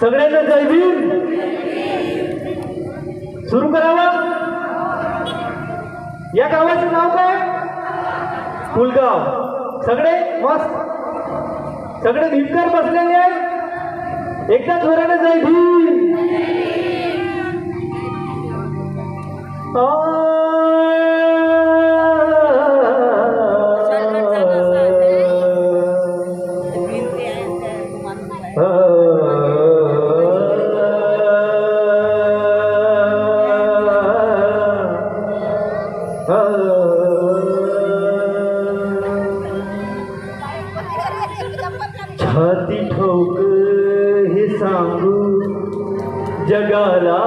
सगळ्यांना जय भीम. सुरू करावं? या गावाचं नाव काय? फुलगाव सगळे मस्त. सगळे भीमकर बसलेले आहेत. एकदा जोराने जय भीम. सामु जगारा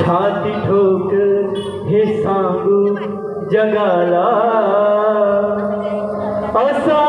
छोक ठोक हिसाब जगारा आसा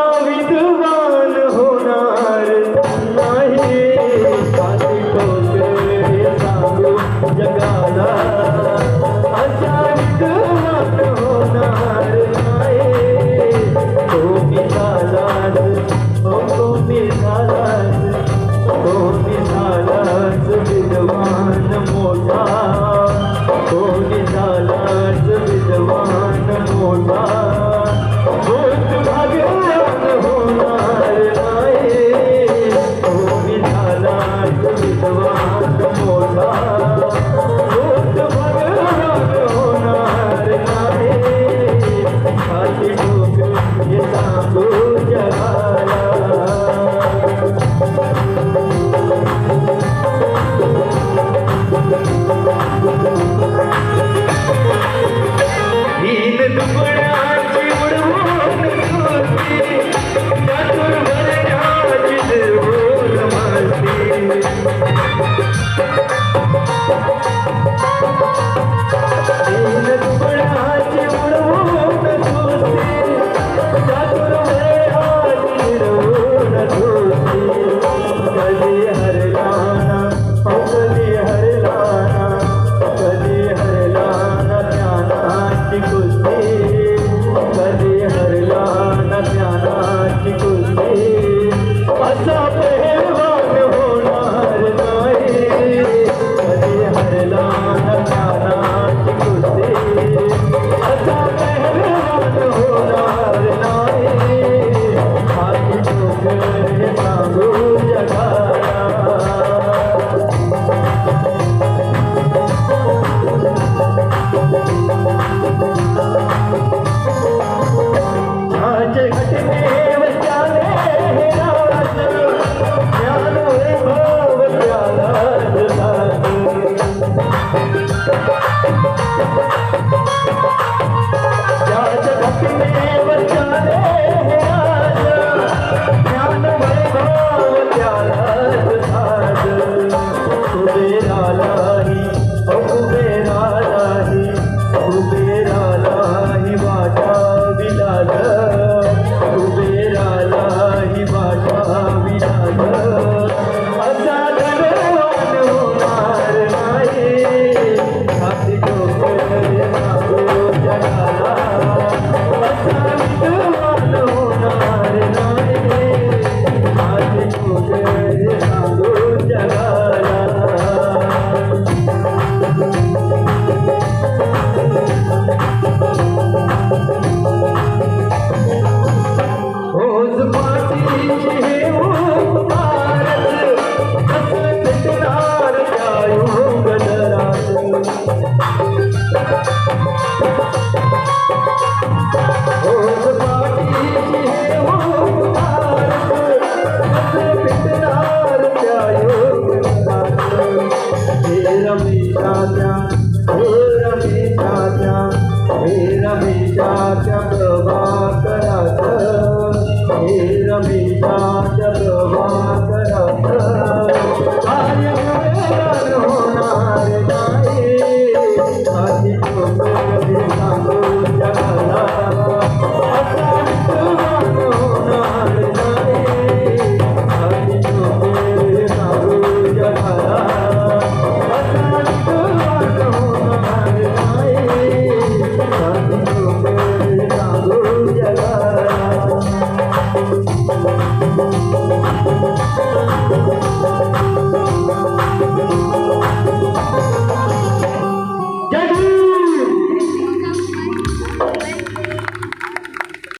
Yeah.